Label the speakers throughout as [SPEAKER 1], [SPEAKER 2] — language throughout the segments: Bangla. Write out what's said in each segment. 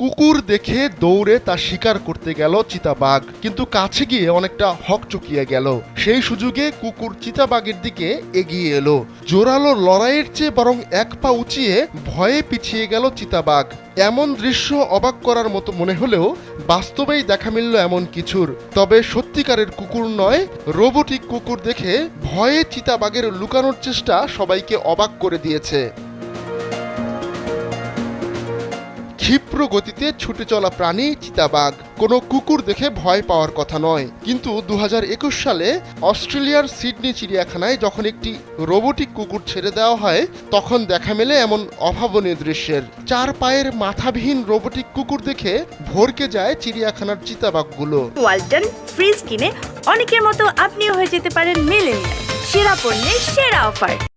[SPEAKER 1] কুকুর দেখে দৌড়ে তা শিকার করতে গেল চিতাবাঘ, কিন্তু কাছে গিয়ে অনেকটা হক চকিয়ে গেল। সেই সুযোগে কুকুর চিতাবাঘের দিকে এগিয়ে এলো। জোরালো লড়াইয়ের চেয়ে বরং এক পা উঁচিয়ে ভয়ে পিছিয়ে গেল চিতাবাঘ। এমন দৃশ্য অবাক করার মতো মনে হলেও বাস্তবেই দেখা মিলল এমন কিছুর। তবে সত্যিকারের কুকুর নয়, রোবোটিক কুকুর দেখে ভয়ে চিতাবাঘের লুকানোর চেষ্টা সবাইকে অবাক করে দিয়েছে। ক্ষিপ্র গতিতে ছুটে চলা প্রাণী চিতাবাঘ। কোনো কুকুর দেখে ভয় পাওয়ার কথা নয়। কিন্তু দু হাজার একুশ সালে অস্ট্রেলিয়ার সিডনি চিড়িয়াখানায় যখন একটি রোবোটিক কুকুর ছেড়ে দেওয়া হয়, তখন দেখা মেলে এমন অভাবনীয় দৃশ্যের। চার পায়ের মাথাবিহীন রোবোটিক কুকুর দেখে ভরকে যায় চিড়িয়াখানার চিতাবাঘগুলো।
[SPEAKER 2] ওয়ালটন, ফ্রিজ কিনে অনেকের মতো আপনিও হয়ে যেতে পারেন মিলেনিয়াল। সেরা পণ্যের সেরা অফার।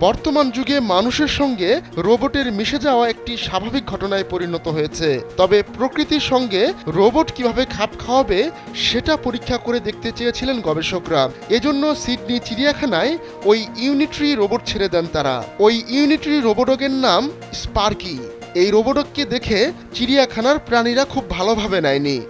[SPEAKER 1] বর্তমান যুগে মানুষের সঙ্গে রোবটের মিশে যাওয়া একটি স্বাভাবিক ঘটনায় পরিণত হয়েছে। তবে প্রকৃতির সঙ্গে রোবট কীভাবে খাপ খাওয়াবে, সেটা পরীক্ষা করে দেখতে চেয়েছিলেন গবেষকরা। এজন্য সিডনি চিড়িয়াখানায় ওই ইউনিট্রি রোবট ছেড়ে দেন তারা। ওই ইউনিট্রি রোবটকের নাম স্পার্কি। এই রোবটককে দেখে চিড়িয়াখানার প্রাণীরা খুব ভালোভাবে নেয়নি।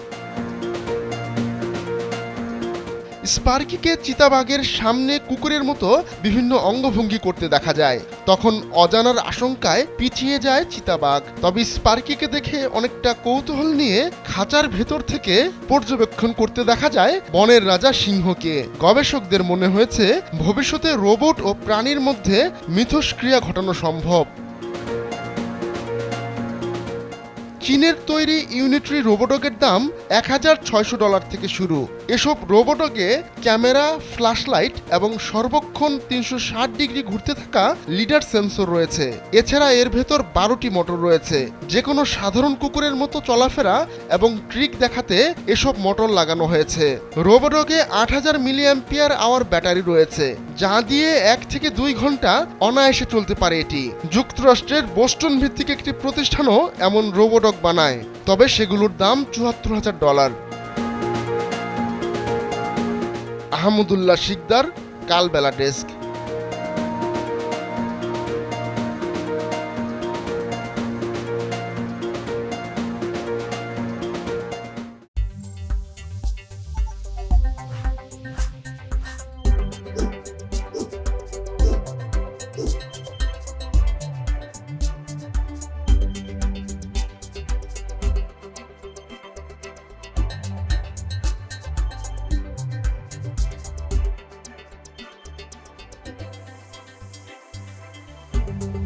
[SPEAKER 1] স্পার্কিকে চিতাবাঘের সামনে কুকুরের মতো বিভিন্ন অঙ্গভঙ্গি করতে দেখা যায়। তখন অজানার আশঙ্কায় পিছিয়ে যায় চিতাবাঘ। তবে স্পার্কিকে দেখে অনেকটা কৌতূহল নিয়ে খাঁচার ভেতর থেকে পর্যবেক্ষণ করতে দেখা যায় বনের রাজা সিংহকে। গবেষকদের মনে হয়েছে, ভবিষ্যতে রোবট ও প্রাণীর মধ্যে মিথস্ক্রিয়া ঘটানো সম্ভব। চীনের তৈরি ইউনিটরি রোবোটকের দাম এক হাজার ছয়শো ডলার থেকে শুরু। এসব রোবোটকে ক্যামেরা ফ্ল্যাশলাইট এবং সর্বক্ষণ তিনশো ষাট ডিগ্রি ঘুরতে থাকা লিডার সেন্সর রয়েছে। এছাড়া এর ভেতর বারোটি মোটর রয়েছে। যে কোনো সাধারণ কুকুরের মতো চলাফেরা এবং ট্রিক দেখাতে এসব মোটর লাগানো হয়েছে। রোবোটকে আট হাজার মিলিয়াম্পিয়ার আওয়ার ব্যাটারি রয়েছে, যা দিয়ে এক থেকে দুই ঘণ্টা অনায়াসে চলতে পারে এটি। যুক্তরাষ্ট্রের বোস্টন ভিত্তিক একটি প্রতিষ্ঠানও এমন রোবোটক বানায় তবে সেগুলোর দাম চুয়াত্তর হাজার dollar. Ahmadullah Shikder Kalbela desk. thank you